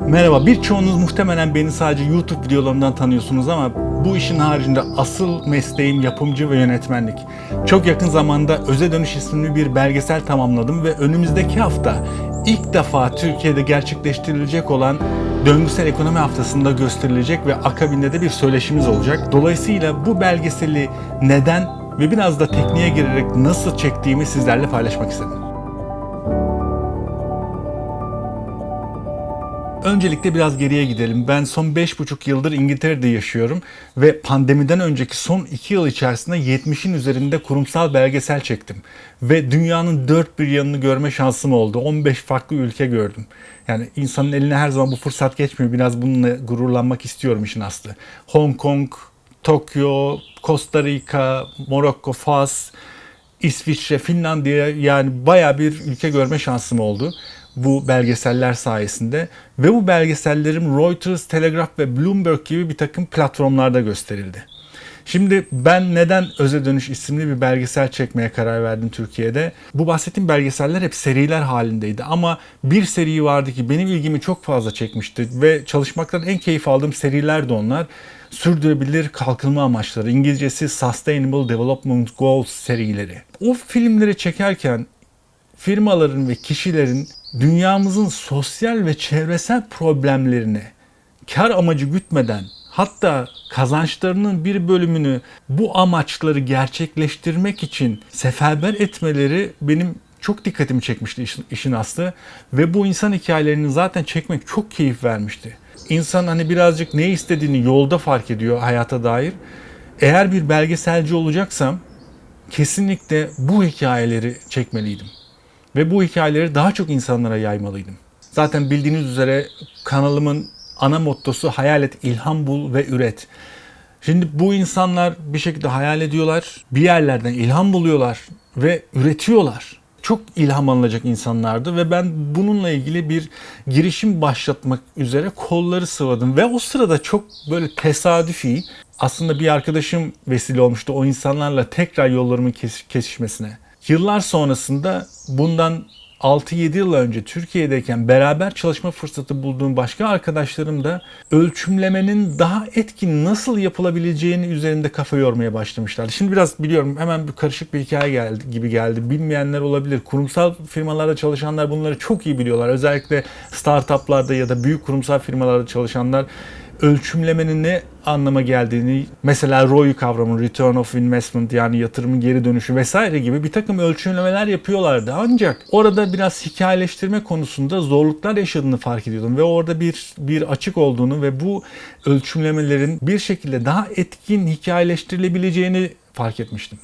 Merhaba, birçoğunuz muhtemelen beni sadece YouTube videolarımdan tanıyorsunuz ama bu işin haricinde asıl mesleğim yapımcı ve yönetmenlik. Çok yakın zamanda Öze Dönüş isimli bir belgesel tamamladım ve önümüzdeki hafta ilk defa Türkiye'de gerçekleştirilecek olan Döngüsel Ekonomi Haftası'nda gösterilecek ve akabinde de bir söyleşimiz olacak. Dolayısıyla bu belgeseli neden ve biraz da tekniğe girerek nasıl çektiğimi sizlerle paylaşmak istedim. Öncelikle biraz geriye gidelim. Ben son 5,5 yıldır İngiltere'de yaşıyorum ve pandemiden önceki son 2 yıl içerisinde 70'in üzerinde kurumsal belgesel çektim. Ve dünyanın dört bir yanını görme şansım oldu. 15 farklı ülke gördüm. Yani insanın eline her zaman bu fırsat geçmiyor. Biraz bununla gururlanmak istiyorum işin aslı. Hong Kong, Tokyo, Costa Rica, Morokko, Fas, İsviçre, Finlandiya yani baya bir ülke görme şansım oldu bu belgeseller sayesinde ve bu belgesellerim Reuters, Telegraph ve Bloomberg gibi bir takım platformlarda gösterildi. Şimdi ben neden Öze Dönüş isimli bir belgesel çekmeye karar verdim Türkiye'de? Bu bahsettiğim belgeseller hep seriler halindeydi ama bir seri vardı ki benim ilgimi çok fazla çekmişti ve çalışmaktan en keyif aldığım seriler de onlar. Sürdürülebilir kalkınma amaçları, İngilizcesi Sustainable Development Goals serileri. O filmleri çekerken firmaların ve kişilerin dünyamızın sosyal ve çevresel problemlerini kar amacı gütmeden hatta kazançlarının bir bölümünü bu amaçları gerçekleştirmek için seferber etmeleri benim çok dikkatimi çekmişti işin, işin aslı ve bu insan hikayelerini zaten çekmek çok keyif vermişti. İnsan hani birazcık ne istediğini yolda fark ediyor hayata dair. Eğer bir belgeselci olacaksam kesinlikle bu hikayeleri çekmeliydim. Ve bu hikayeleri daha çok insanlara yaymalıydım. Zaten bildiğiniz üzere kanalımın ana mottosu hayal et, ilham bul ve üret. Şimdi bu insanlar bir şekilde hayal ediyorlar, bir yerlerden ilham buluyorlar ve üretiyorlar. Çok ilham alınacak insanlardı ve ben bununla ilgili bir girişim başlatmak üzere kolları sıvadım. Ve o sırada çok böyle tesadüfi aslında bir arkadaşım vesile olmuştu o insanlarla tekrar yollarımın kesişmesine. Yıllar sonrasında bundan 6-7 yıl önce Türkiye'deyken beraber çalışma fırsatı bulduğum başka arkadaşlarım da ölçümlemenin daha etkin nasıl yapılabileceğini üzerinde kafa yormaya başlamışlardı. Şimdi biraz biliyorum hemen bir karışık bir hikaye geldi gibi geldi. Bilmeyenler olabilir. Kurumsal firmalarda çalışanlar bunları çok iyi biliyorlar. Özellikle startuplarda ya da büyük kurumsal firmalarda çalışanlar ölçümlemenin ne anlama geldiğini mesela ROI kavramı, Return of Investment yani yatırımın geri dönüşü vesaire gibi bir takım ölçümlemeler yapıyorlardı. Ancak orada biraz hikayeleştirme konusunda zorluklar yaşadığını fark ediyordum ve orada bir bir açık olduğunu ve bu ölçümlemelerin bir şekilde daha etkin hikayeleştirilebileceğini fark etmiştim.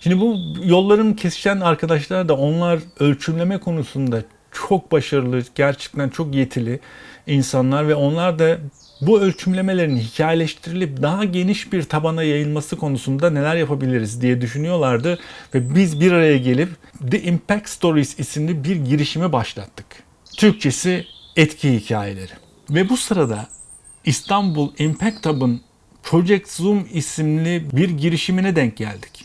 Şimdi bu yolların kesişen arkadaşlar da onlar ölçümleme konusunda çok başarılı, gerçekten çok yetili insanlar ve onlar da bu ölçümlemelerin hikayeleştirilip daha geniş bir tabana yayılması konusunda neler yapabiliriz diye düşünüyorlardı ve biz bir araya gelip The Impact Stories isimli bir girişimi başlattık. Türkçesi etki hikayeleri. Ve bu sırada İstanbul Impact Hub'ın Project Zoom isimli bir girişimine denk geldik.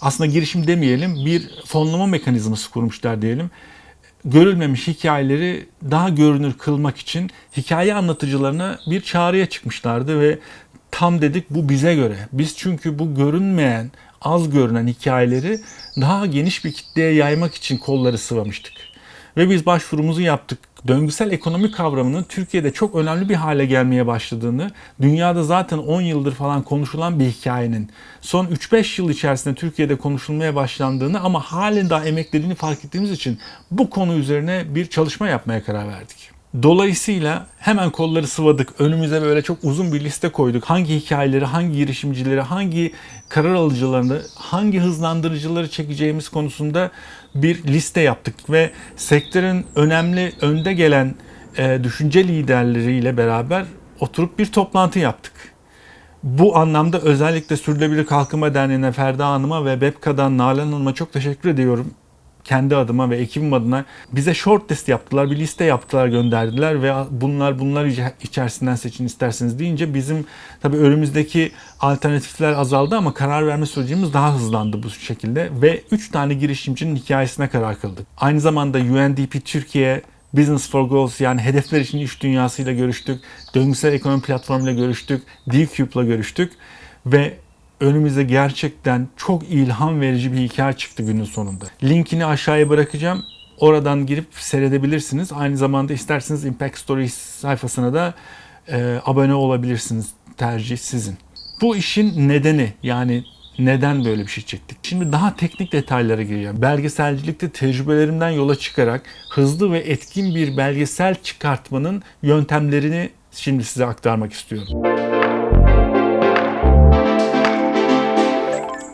Aslında girişim demeyelim, bir fonlama mekanizması kurmuşlar diyelim görülmemiş hikayeleri daha görünür kılmak için hikaye anlatıcılarına bir çağrıya çıkmışlardı ve tam dedik bu bize göre. Biz çünkü bu görünmeyen, az görünen hikayeleri daha geniş bir kitleye yaymak için kolları sıvamıştık. Ve biz başvurumuzu yaptık. Döngüsel ekonomi kavramının Türkiye'de çok önemli bir hale gelmeye başladığını, dünyada zaten 10 yıldır falan konuşulan bir hikayenin son 3-5 yıl içerisinde Türkiye'de konuşulmaya başlandığını ama halen daha emeklediğini fark ettiğimiz için bu konu üzerine bir çalışma yapmaya karar verdik. Dolayısıyla hemen kolları sıvadık. Önümüze böyle çok uzun bir liste koyduk. Hangi hikayeleri, hangi girişimcileri, hangi karar alıcılarını, hangi hızlandırıcıları çekeceğimiz konusunda bir liste yaptık ve sektörün önemli önde gelen e, düşünce liderleriyle beraber oturup bir toplantı yaptık. Bu anlamda özellikle Sürdürülebilir Kalkınma Derneği'ne Ferda Hanım'a ve BEPKA'dan Nalan Hanım'a çok teşekkür ediyorum kendi adıma ve ekibim adına bize short list yaptılar. Bir liste yaptılar gönderdiler ve bunlar bunlar içerisinden seçin isterseniz deyince bizim tabii önümüzdeki alternatifler azaldı ama karar verme sürecimiz daha hızlandı bu şekilde ve 3 tane girişimcinin hikayesine karar kıldık. Aynı zamanda UNDP Türkiye Business for Goals yani hedefler için iş dünyasıyla görüştük. Döngüsel ekonomi platformuyla görüştük. D-Cube'la görüştük. Ve önümüze gerçekten çok ilham verici bir hikaye çıktı günün sonunda. Linkini aşağıya bırakacağım. Oradan girip seyredebilirsiniz. Aynı zamanda isterseniz Impact Stories sayfasına da e, abone olabilirsiniz. Tercih sizin. Bu işin nedeni yani neden böyle bir şey çektik? Şimdi daha teknik detaylara gireceğim. Belgeselcilikte tecrübelerimden yola çıkarak hızlı ve etkin bir belgesel çıkartmanın yöntemlerini şimdi size aktarmak istiyorum.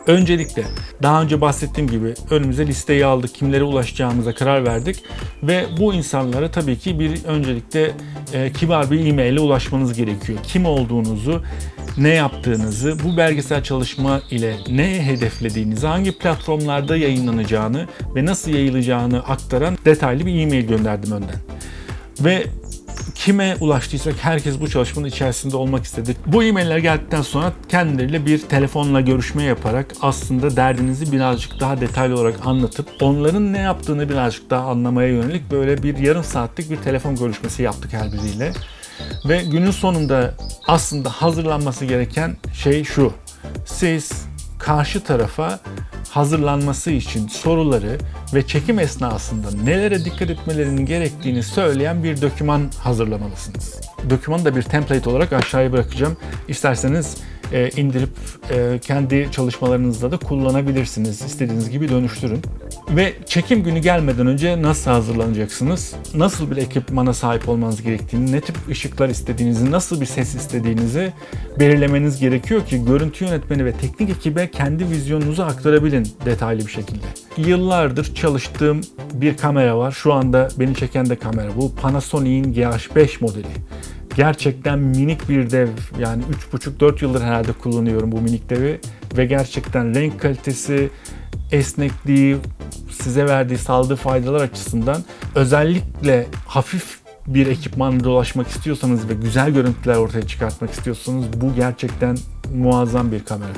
Öncelikle daha önce bahsettiğim gibi önümüze listeyi aldık, kimlere ulaşacağımıza karar verdik ve bu insanlara tabii ki bir öncelikle e, kibar bir e-mail ile ulaşmanız gerekiyor. Kim olduğunuzu, ne yaptığınızı, bu belgesel çalışma ile ne hedeflediğinizi, hangi platformlarda yayınlanacağını ve nasıl yayılacağını aktaran detaylı bir e-mail gönderdim önden. Ve kime ulaştıysak herkes bu çalışmanın içerisinde olmak istedi. Bu e-mailler geldikten sonra kendileriyle bir telefonla görüşme yaparak aslında derdinizi birazcık daha detaylı olarak anlatıp onların ne yaptığını birazcık daha anlamaya yönelik böyle bir yarım saatlik bir telefon görüşmesi yaptık her biriyle. Ve günün sonunda aslında hazırlanması gereken şey şu. Siz karşı tarafa hazırlanması için soruları ve çekim esnasında nelere dikkat etmelerinin gerektiğini söyleyen bir doküman hazırlamalısınız. Dokümanı da bir template olarak aşağıya bırakacağım. İsterseniz e, indirip e, kendi çalışmalarınızda da kullanabilirsiniz. İstediğiniz gibi dönüştürün. Ve çekim günü gelmeden önce nasıl hazırlanacaksınız? Nasıl bir ekipmana sahip olmanız gerektiğini, ne tip ışıklar istediğinizi, nasıl bir ses istediğinizi belirlemeniz gerekiyor ki görüntü yönetmeni ve teknik ekibe kendi vizyonunuzu aktarabilin detaylı bir şekilde. Yıllardır çalıştığım bir kamera var. Şu anda beni çeken de kamera bu. Panasonic'in GH5 modeli gerçekten minik bir dev yani 3,5-4 yıldır herhalde kullanıyorum bu minik devi ve gerçekten renk kalitesi, esnekliği, size verdiği sağladığı faydalar açısından özellikle hafif bir ekipmanla dolaşmak istiyorsanız ve güzel görüntüler ortaya çıkartmak istiyorsanız bu gerçekten muazzam bir kamera.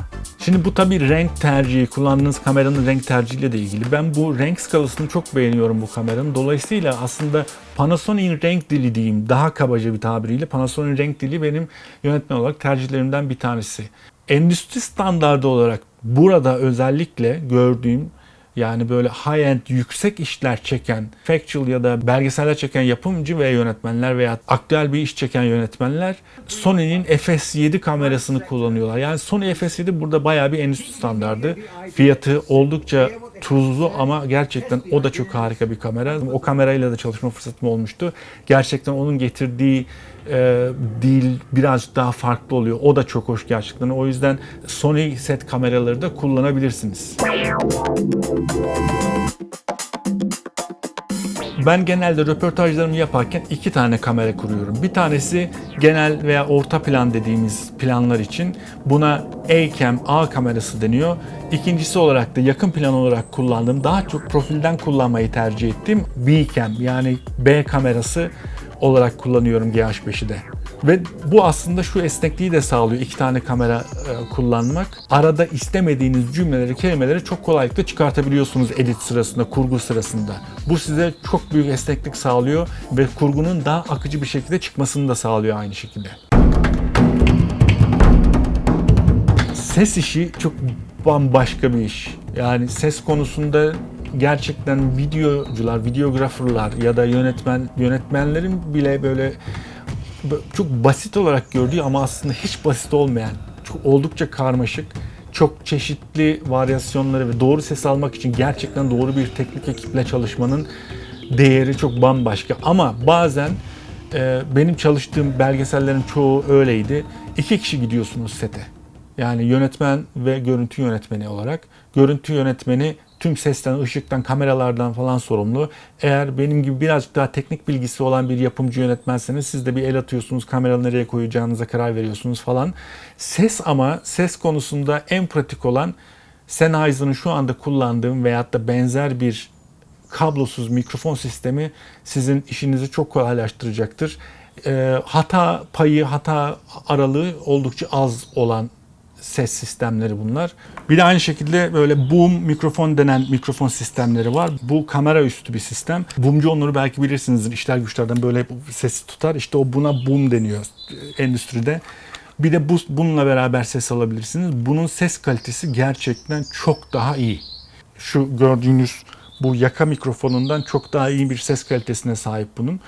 Şimdi bu tabi renk tercihi, kullandığınız kameranın renk tercihiyle de ilgili. Ben bu renk skalasını çok beğeniyorum bu kameranın. Dolayısıyla aslında Panasonic'in renk dili diyeyim, daha kabaca bir tabiriyle Panasonic'in renk dili benim yönetmen olarak tercihlerimden bir tanesi. Endüstri standardı olarak burada özellikle gördüğüm yani böyle high-end yüksek işler çeken, factual ya da belgeseller çeken yapımcı ve yönetmenler veya aktüel bir iş çeken yönetmenler Sony'nin FS7 kamerasını kullanıyorlar. Yani Sony FS7 burada bayağı bir endüstri standardı. Fiyatı oldukça tuzlu ama gerçekten o da çok harika bir kamera. O kamerayla da çalışma fırsatım olmuştu. Gerçekten onun getirdiği e, dil birazcık daha farklı oluyor. O da çok hoş gerçekten. O yüzden Sony set kameraları da kullanabilirsiniz. Ben genelde röportajlarımı yaparken iki tane kamera kuruyorum. Bir tanesi genel veya orta plan dediğimiz planlar için. Buna A-cam, A kamerası deniyor. İkincisi olarak da yakın plan olarak kullandığım, daha çok profilden kullanmayı tercih ettiğim B-cam yani B kamerası olarak kullanıyorum GH5'i de. Ve bu aslında şu esnekliği de sağlıyor iki tane kamera e, kullanmak. Arada istemediğiniz cümleleri, kelimeleri çok kolaylıkla çıkartabiliyorsunuz edit sırasında, kurgu sırasında. Bu size çok büyük esneklik sağlıyor ve kurgunun daha akıcı bir şekilde çıkmasını da sağlıyor aynı şekilde. Ses işi çok bambaşka bir iş. Yani ses konusunda gerçekten videocular, videograferlar ya da yönetmen yönetmenlerin bile böyle çok basit olarak gördüğü ama aslında hiç basit olmayan, çok oldukça karmaşık, çok çeşitli varyasyonları ve doğru ses almak için gerçekten doğru bir teknik ekiple çalışmanın değeri çok bambaşka. Ama bazen e, benim çalıştığım belgesellerin çoğu öyleydi. İki kişi gidiyorsunuz sete. Yani yönetmen ve görüntü yönetmeni olarak. Görüntü yönetmeni tüm sesten, ışıktan, kameralardan falan sorumlu. Eğer benim gibi birazcık daha teknik bilgisi olan bir yapımcı yönetmenseniz siz de bir el atıyorsunuz, kameraları nereye koyacağınıza karar veriyorsunuz falan. Ses ama ses konusunda en pratik olan Sennheiser'ın şu anda kullandığım veyahut da benzer bir kablosuz mikrofon sistemi sizin işinizi çok kolaylaştıracaktır. E, hata payı, hata aralığı oldukça az olan ses sistemleri bunlar. Bir de aynı şekilde böyle boom mikrofon denen mikrofon sistemleri var. Bu kamera üstü bir sistem. Boomcu onları belki bilirsiniz. İşler güçlerden böyle sesi tutar. İşte o buna boom deniyor endüstride. Bir de bu, bununla beraber ses alabilirsiniz. Bunun ses kalitesi gerçekten çok daha iyi. Şu gördüğünüz bu yaka mikrofonundan çok daha iyi bir ses kalitesine sahip bunun.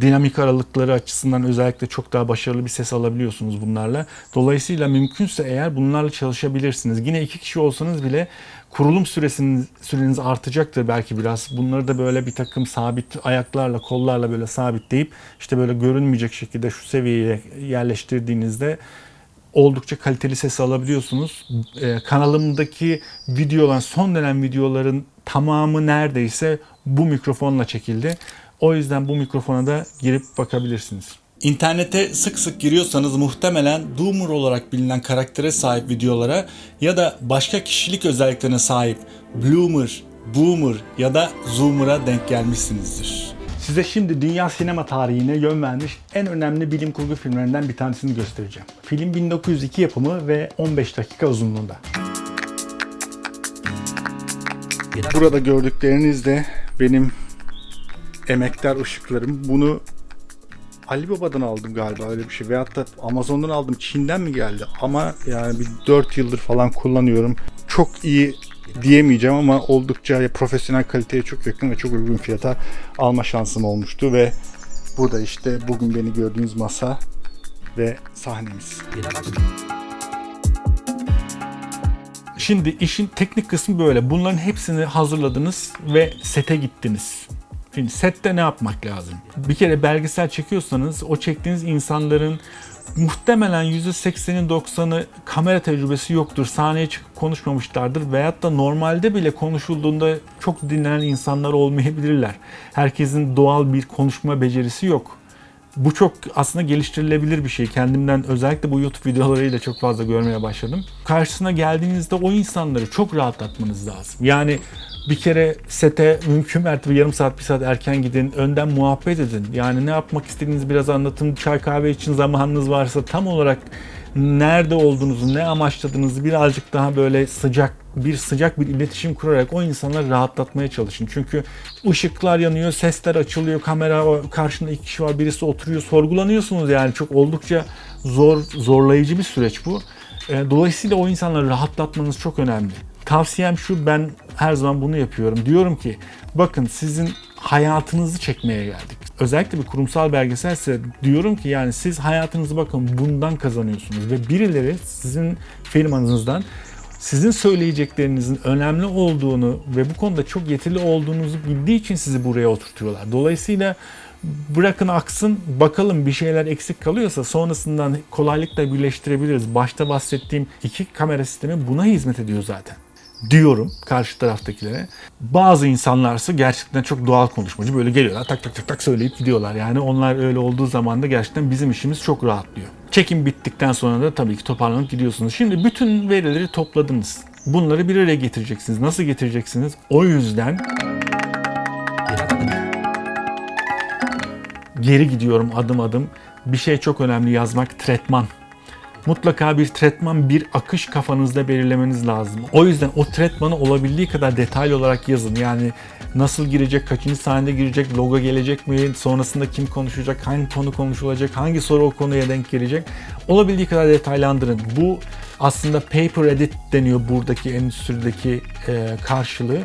Dinamik aralıkları açısından özellikle çok daha başarılı bir ses alabiliyorsunuz bunlarla. Dolayısıyla mümkünse eğer bunlarla çalışabilirsiniz. Yine iki kişi olsanız bile kurulum süresiniz, süreniz artacaktır belki biraz. Bunları da böyle bir takım sabit ayaklarla, kollarla böyle sabitleyip işte böyle görünmeyecek şekilde şu seviyeye yerleştirdiğinizde oldukça kaliteli ses alabiliyorsunuz. Ee, kanalımdaki videolar, son dönem videoların tamamı neredeyse bu mikrofonla çekildi. O yüzden bu mikrofona da girip bakabilirsiniz. İnternete sık sık giriyorsanız muhtemelen Doomer olarak bilinen karaktere sahip videolara ya da başka kişilik özelliklerine sahip Bloomer, Boomer ya da Zoomer'a denk gelmişsinizdir. Size şimdi dünya sinema tarihine yön vermiş en önemli bilim kurgu filmlerinden bir tanesini göstereceğim. Film 1902 yapımı ve 15 dakika uzunluğunda. Burada gördükleriniz de benim emektar ışıklarım. Bunu Ali Baba'dan aldım galiba öyle bir şey. Veyahut da Amazon'dan aldım. Çin'den mi geldi? Ama yani bir 4 yıldır falan kullanıyorum. Çok iyi diyemeyeceğim ama oldukça profesyonel kaliteye çok yakın ve çok uygun fiyata alma şansım olmuştu ve bu da işte bugün beni gördüğünüz masa ve sahnemiz. Şimdi işin teknik kısmı böyle. Bunların hepsini hazırladınız ve sete gittiniz. Şimdi sette ne yapmak lazım? Bir kere belgesel çekiyorsanız o çektiğiniz insanların muhtemelen %80'in 90'ı kamera tecrübesi yoktur. Sahneye çıkıp konuşmamışlardır veyahut da normalde bile konuşulduğunda çok dinlenen insanlar olmayabilirler. Herkesin doğal bir konuşma becerisi yok. Bu çok aslında geliştirilebilir bir şey. Kendimden özellikle bu YouTube videolarıyla çok fazla görmeye başladım. Karşısına geldiğinizde o insanları çok rahatlatmanız lazım. Yani bir kere sete mümkün mertebe yarım saat bir saat erken gidin. Önden muhabbet edin. Yani ne yapmak istediğinizi biraz anlatın. Çay kahve için zamanınız varsa tam olarak nerede olduğunuzu, ne amaçladığınızı birazcık daha böyle sıcak bir sıcak bir iletişim kurarak o insanları rahatlatmaya çalışın. Çünkü ışıklar yanıyor, sesler açılıyor, kamera karşında iki kişi var, birisi oturuyor, sorgulanıyorsunuz yani çok oldukça zor zorlayıcı bir süreç bu. E, Dolayısıyla o insanları rahatlatmanız çok önemli. Tavsiyem şu ben her zaman bunu yapıyorum. Diyorum ki bakın sizin hayatınızı çekmeye geldik. Özellikle bir kurumsal belgeselse diyorum ki yani siz hayatınızı bakın bundan kazanıyorsunuz ve birileri sizin firmanızdan sizin söyleyeceklerinizin önemli olduğunu ve bu konuda çok yeterli olduğunuzu bildiği için sizi buraya oturtuyorlar. Dolayısıyla bırakın aksın bakalım bir şeyler eksik kalıyorsa sonrasından kolaylıkla birleştirebiliriz. Başta bahsettiğim iki kamera sistemi buna hizmet ediyor zaten diyorum karşı taraftakilere. Bazı insanlarsa gerçekten çok doğal konuşmacı. Böyle geliyorlar tak tak tak tak söyleyip gidiyorlar. Yani onlar öyle olduğu zaman da gerçekten bizim işimiz çok rahatlıyor. Çekim bittikten sonra da tabii ki toparlanıp gidiyorsunuz. Şimdi bütün verileri topladınız. Bunları bir araya getireceksiniz. Nasıl getireceksiniz? O yüzden geri gidiyorum adım adım. Bir şey çok önemli yazmak, tretman mutlaka bir tretman, bir akış kafanızda belirlemeniz lazım. O yüzden o tretmanı olabildiği kadar detaylı olarak yazın. Yani nasıl girecek, kaçıncı sahnede girecek, logo gelecek mi, sonrasında kim konuşacak, hangi konu konuşulacak, hangi soru o konuya denk gelecek. Olabildiği kadar detaylandırın. Bu aslında paper edit deniyor buradaki endüstrideki e, karşılığı.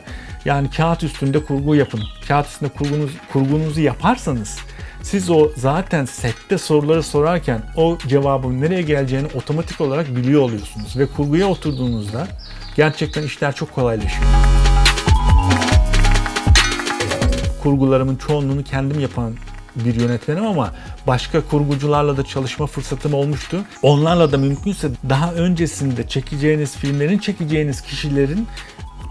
Yani kağıt üstünde kurgu yapın. Kağıt üstünde kurgunuz, kurgunuzu yaparsanız siz o zaten sette soruları sorarken o cevabın nereye geleceğini otomatik olarak biliyor oluyorsunuz. Ve kurguya oturduğunuzda gerçekten işler çok kolaylaşıyor. Kurgularımın çoğunluğunu kendim yapan bir yönetmenim ama başka kurgucularla da çalışma fırsatım olmuştu. Onlarla da mümkünse daha öncesinde çekeceğiniz filmlerin çekeceğiniz kişilerin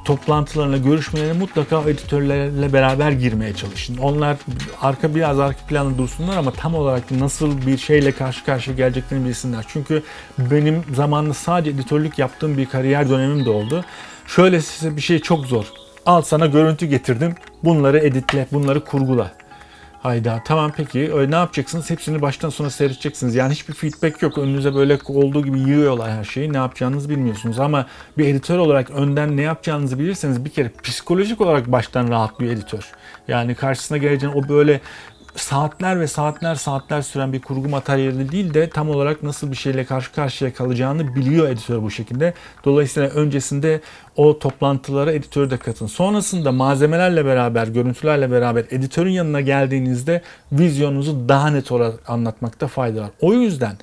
toplantılarına, görüşmelerine mutlaka editörlerle beraber girmeye çalışın. Onlar arka biraz arka planda dursunlar ama tam olarak nasıl bir şeyle karşı karşıya geleceklerini bilsinler. Çünkü benim zamanında sadece editörlük yaptığım bir kariyer dönemim de oldu. Şöyle size bir şey çok zor. Al sana görüntü getirdim. Bunları editle, bunları kurgula. Hayda tamam peki öyle ne yapacaksınız? Hepsini baştan sona seyredeceksiniz. Yani hiçbir feedback yok. Önünüze böyle olduğu gibi yığıyorlar her şeyi. Ne yapacağınızı bilmiyorsunuz. Ama bir editör olarak önden ne yapacağınızı bilirseniz bir kere psikolojik olarak baştan rahatlıyor editör. Yani karşısına geleceğin o böyle saatler ve saatler saatler süren bir kurgu materyali değil de tam olarak nasıl bir şeyle karşı karşıya kalacağını biliyor editör bu şekilde. Dolayısıyla öncesinde o toplantılara editör de katın. Sonrasında malzemelerle beraber, görüntülerle beraber editörün yanına geldiğinizde vizyonunuzu daha net olarak anlatmakta fayda var. O yüzden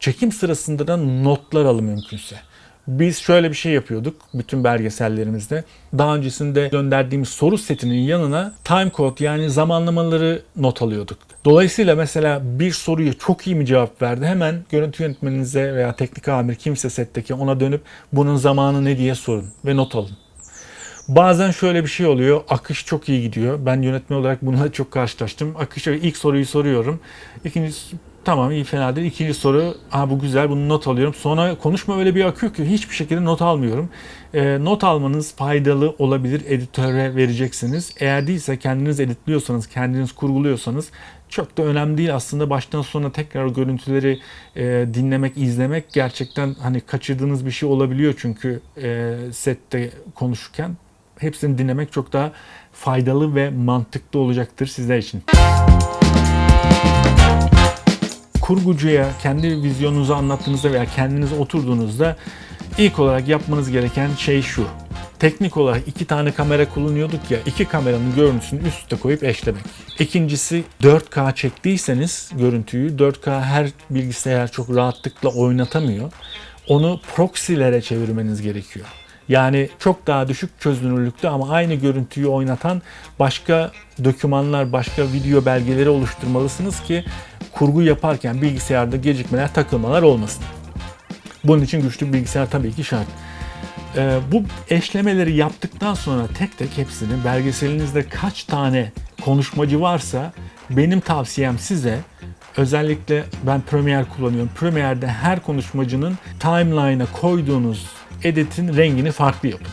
çekim sırasında da notlar alın mümkünse. Biz şöyle bir şey yapıyorduk bütün belgesellerimizde. Daha öncesinde gönderdiğimiz soru setinin yanına time code yani zamanlamaları not alıyorduk. Dolayısıyla mesela bir soruya çok iyi mi cevap verdi hemen görüntü yönetmeninize veya teknik amir kimse setteki ona dönüp bunun zamanı ne diye sorun ve not alın. Bazen şöyle bir şey oluyor. Akış çok iyi gidiyor. Ben yönetmen olarak bununla çok karşılaştım. Akışa ilk soruyu soruyorum. İkinci tamam iyi fena değil. İkinci soru ha bu güzel bunu not alıyorum. Sonra konuşma öyle bir akıyor ki hiçbir şekilde not almıyorum. E, not almanız faydalı olabilir. Editöre vereceksiniz. Eğer değilse kendiniz editliyorsanız, kendiniz kurguluyorsanız çok da önemli değil aslında baştan sona tekrar görüntüleri e, dinlemek, izlemek gerçekten hani kaçırdığınız bir şey olabiliyor çünkü e, sette konuşurken hepsini dinlemek çok daha faydalı ve mantıklı olacaktır sizler için. Kurgucuya kendi vizyonunuzu anlattığınızda veya kendiniz oturduğunuzda ilk olarak yapmanız gereken şey şu. Teknik olarak iki tane kamera kullanıyorduk ya, iki kameranın görüntüsünü üst üste koyup eşlemek. İkincisi 4K çektiyseniz görüntüyü 4K her bilgisayar çok rahatlıkla oynatamıyor. Onu proxylere çevirmeniz gerekiyor. Yani çok daha düşük çözünürlükte ama aynı görüntüyü oynatan başka dokümanlar, başka video belgeleri oluşturmalısınız ki kurgu yaparken bilgisayarda gecikmeler, takılmalar olmasın. Bunun için güçlü bir bilgisayar tabii ki şart. Ee, bu eşlemeleri yaptıktan sonra tek tek hepsini belgeselinizde kaç tane konuşmacı varsa benim tavsiyem size özellikle ben Premiere kullanıyorum. Premiere'de her konuşmacının timeline'a koyduğunuz editin rengini farklı yapın.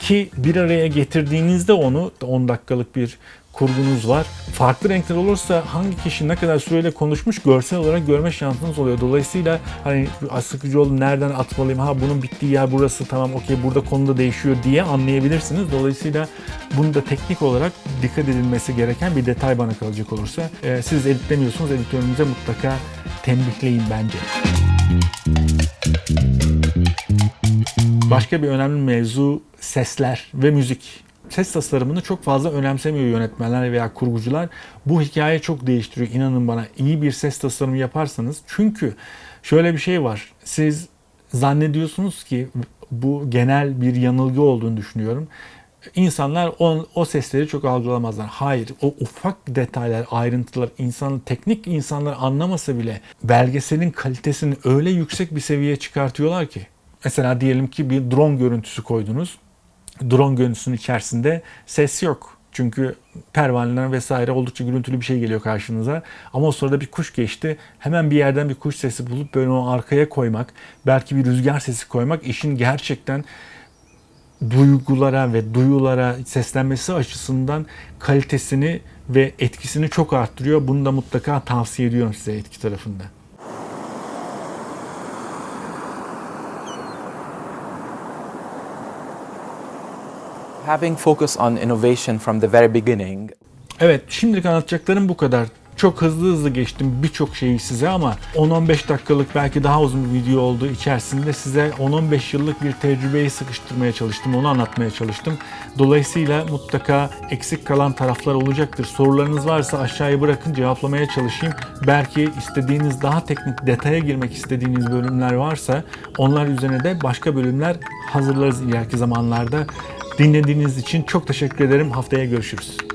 Ki bir araya getirdiğinizde onu 10 dakikalık bir kurgunuz var. Farklı renkler olursa hangi kişi ne kadar süreyle konuşmuş görsel olarak görme şansınız oluyor. Dolayısıyla hani sıkıcı oldu nereden atmalıyım ha bunun bittiği yer burası tamam okey burada konuda değişiyor diye anlayabilirsiniz. Dolayısıyla bunu da teknik olarak dikkat edilmesi gereken bir detay bana kalacak olursa. Ee, siz editlemiyorsunuz editörünüze mutlaka tembihleyin bence. Başka bir önemli mevzu sesler ve müzik. Ses tasarımını çok fazla önemsemiyor yönetmenler veya kurgucular. Bu hikaye çok değiştiriyor. İnanın bana iyi bir ses tasarımı yaparsanız. Çünkü şöyle bir şey var. Siz zannediyorsunuz ki bu genel bir yanılgı olduğunu düşünüyorum. İnsanlar o, o sesleri çok algılamazlar. Hayır, o ufak detaylar, ayrıntılar, insan, teknik insanlar anlamasa bile belgeselin kalitesini öyle yüksek bir seviyeye çıkartıyorlar ki. Mesela diyelim ki bir drone görüntüsü koydunuz. Drone görüntüsünün içerisinde ses yok. Çünkü pervaneler vesaire oldukça gürültülü bir şey geliyor karşınıza. Ama o sırada bir kuş geçti. Hemen bir yerden bir kuş sesi bulup böyle onu arkaya koymak, belki bir rüzgar sesi koymak işin gerçekten duygulara ve duyulara seslenmesi açısından kalitesini ve etkisini çok arttırıyor. Bunu da mutlaka tavsiye ediyorum size etki tarafında. Having focus on innovation from the very beginning Evet, şimdilik anlatacaklarım bu kadar. Çok hızlı hızlı geçtim birçok şeyi size ama 10-15 dakikalık belki daha uzun bir video olduğu içerisinde size 10-15 yıllık bir tecrübeyi sıkıştırmaya çalıştım, onu anlatmaya çalıştım. Dolayısıyla mutlaka eksik kalan taraflar olacaktır. Sorularınız varsa aşağıya bırakın cevaplamaya çalışayım. Belki istediğiniz daha teknik detaya girmek istediğiniz bölümler varsa onlar üzerine de başka bölümler hazırlarız ileriki zamanlarda. Dinlediğiniz için çok teşekkür ederim. Haftaya görüşürüz.